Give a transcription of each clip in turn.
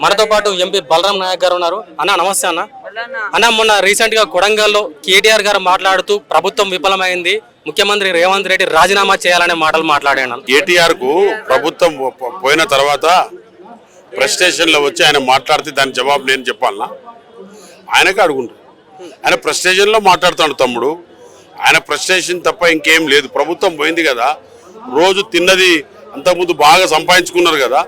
మనతో పాటు ఎంపీ బలరాం నాయక్ గారు ఉన్నారు. అన్న నమస్తే అన్న. అన్న మొన్న రీసెంట్గా కొడంగల్లో కేటీఆర్ గారు మాట్లాడుతూ ప్రభుత్వం విఫలమైంది. ముఖ్యమంత్రి రేవంత్ రెడ్డి రాజీనామా చేయాలనే మాటలు మాట్లాడాను. కేటీఆర్కు ప్రభుత్వం పో- పోయిన తర్వాత ప్రెస్లో వచ్చి ఆయన మాట్లాడితే దాని జవాబు నేను చెప్పాలనా? ఆయనకే అడుగుంటారు ఆయన ప్రెస్లో మాట్లాడుతాడు తమ్ముడు. ఆయన ప్రెస్టేషన్ తప్ప ఇంకేం లేదు. ప్రభుత్వం పోయింది కదా. రోజు తిన్నది అంతకుముందు బాగా సంపాదించుకున్నారు కదా.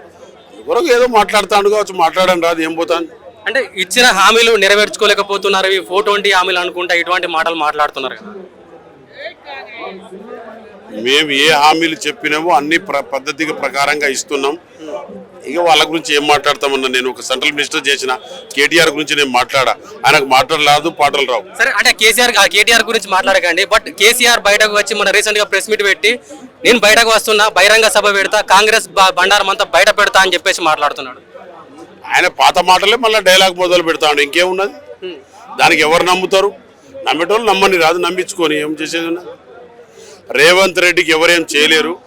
అందుకొరకు ఏదో మాట్లాడుతాడు కావచ్చు మాట్లాడని రాదు ఏం పోతాను అంటే ఇచ్చిన హామీలు నెరవేర్చుకోలేకపోతున్నారు ఇవి ఫోర్ ట్వంటీ హామీలు అనుకుంటా ఇటువంటి మాటలు మాట్లాడుతున్నారు కదా. మేము ఏ హామీలు చెప్పినామో అన్ని పద్ధతిగా ప్రకారంగా ఇస్తున్నాం. ఇక వాళ్ళ గురించి ఏం మాట్లాడతామన్నా నేను ఒక సెంట్రల్ మినిస్టర్ చేసిన కేటీఆర్ గురించి నేను మాట్లాడా. ఆయనకు మాటలు రాదు పాటలు రావు. సరే అంటే కేసీఆర్ కేటీఆర్ గురించి మాట్లాడకండి బట్ కేసీఆర్ బయటకు వచ్చి మన రీసెంట్గా ప్రెస్ మీట్ పెట్టి నేను బయటకు వస్తున్నా బహిరంగ సభ పెడతా కాంగ్రెస్ బండారం అంతా బయట పెడతా అని చెప్పేసి మాట్లాడుతున్నాడు. ఆయన పాత మాటలే మళ్ళీ డైలాగ్ మొదలు పెడతాడు. ఇంకేమున్నది? దానికి ఎవరు నమ్ముతారు? నమ్మేటోళ్ళు నమ్మని రాదు నమ్మించుకొని ఏం చేసేది? రేవంత్ రెడ్డికి ఎవరేం చేయలేరు.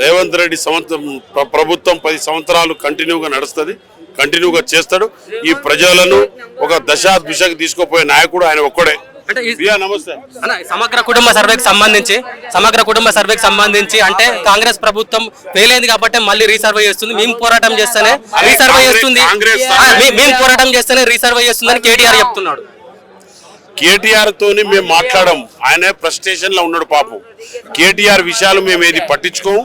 రేవంత్ రెడ్డి సంవత్సరం ప్ర- ప్రభుత్వం పది సంవత్సరాలు కంటిన్యూగా నడుస్తుంది కంటిన్యూగా చేస్తాడు. ఈ ప్రజలను ఒక దశ దిశకు తీసుకుపోయే నాయకుడు ఆయన ఒక్కడే. అంటే అన్న సమగ్ర కుటుంబ సర్వేకి సంబంధించి సమగ్ర కుటుంబ సర్వేకి సంబంధించి అంటే కాంగ్రెస్ ప్రభుత్వం అయింది కాబట్టి మళ్ళీ రీసర్వే చేస్తుంది. మేము పోరాటం చేస్తేనే రీసర్వే చేస్తుంది. మేము పోరాటం చేస్తేనే రీసర్వే చేస్తుందని కేటీఆర్ చెప్తున్నాడు. కేటీఆర్ తోని మేము మాట్లాడం ఆయన ప్రెస్ స్టేషన్లో ఉన్నాడు పాపం. కేటీఆర్ విషయాలు మేము ఏది పట్టించుకోం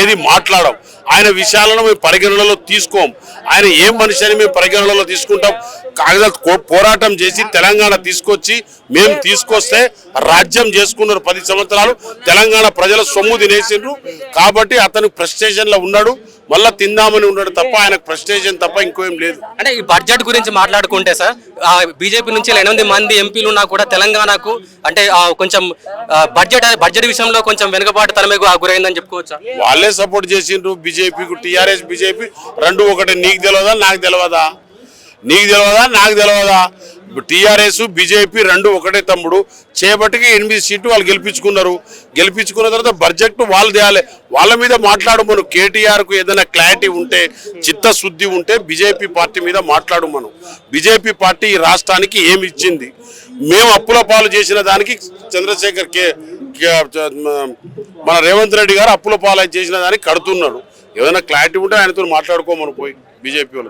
ఏది మాట్లాడం ఆయన విషయాలను మేము పరిగణనలో తీసుకోం. ఆయన ఏ మనిషి అని మేము పరిగణనలో తీసుకుంటాం? కాంగ్రెస్ పోరాటం చేసి తెలంగాణ తీసుకొచ్చి మేము తీసుకొస్తే రాజ్యం చేసుకున్నారు పది సంవత్సరాలు. తెలంగాణ ప్రజల సొమ్ము తినేసిండ్రు. కాబట్టి అతను ప్రెస్టేషన్లో ఉన్నాడు. మళ్ళా తిందామని ఉన్నాడు తప్ప ఆయనకు ప్రెస్ స్టేషన్ తప్ప ఇంకోం లేదు. అంటే ఈ బడ్జెట్ గురించి మాట్లాడుకుంటే సార్ బీజేపీ నుంచి ఎనిమిది మంది ఎంపీలు ఉన్నా కూడా తెలంగాణకు అంటే కొంచెం బడ్జెట్ బడ్జెట్ విషయంలో కొంచెం వెనుకబాటు తనమే గురైందని చెప్పుకోవచ్చా? వాళ్ళే సపోర్ట్ చేసిండ్రు బీజేపీకి టీఆర్ఎస్ బీజేపీ. రెండు ఒకటి నీకు తెలియదా నాకు తెలియదా నీకు తెలియదా నాకు తెలియదా టీఆర్ఎస్ బీజేపీ రెండు ఒకటే తమ్ముడు. చేపట్టికి ఎనిమిది సీట్లు వాళ్ళు గెలిపించుకున్నారు. గెలిపించుకున్న తర్వాత బడ్జెట్ వాళ్ళు తేయాలి. వాళ్ళ మీద మాట్లాడు మనం కేటీఆర్కు ఏదైనా క్లారిటీ ఉంటే చిత్తశుద్ధి ఉంటే బీజేపీ పార్టీ మీద మాట్లాడు మనం బీజేపీ పార్టీ ఈ రాష్ట్రానికి ఏమి ఇచ్చింది? మేము అప్పుల పాలు చేసిన దానికి చంద్రశేఖర్ కే చ- మన రేవంత్ రెడ్డి గారు అప్పుల పాలు చేసిన దానికి కడుతున్నాడు. ఏదైనా క్లారిటీ ఉంటే ఆయనతో మాట్లాడుకోమని పోయి బీజేపీ వాళ్ళు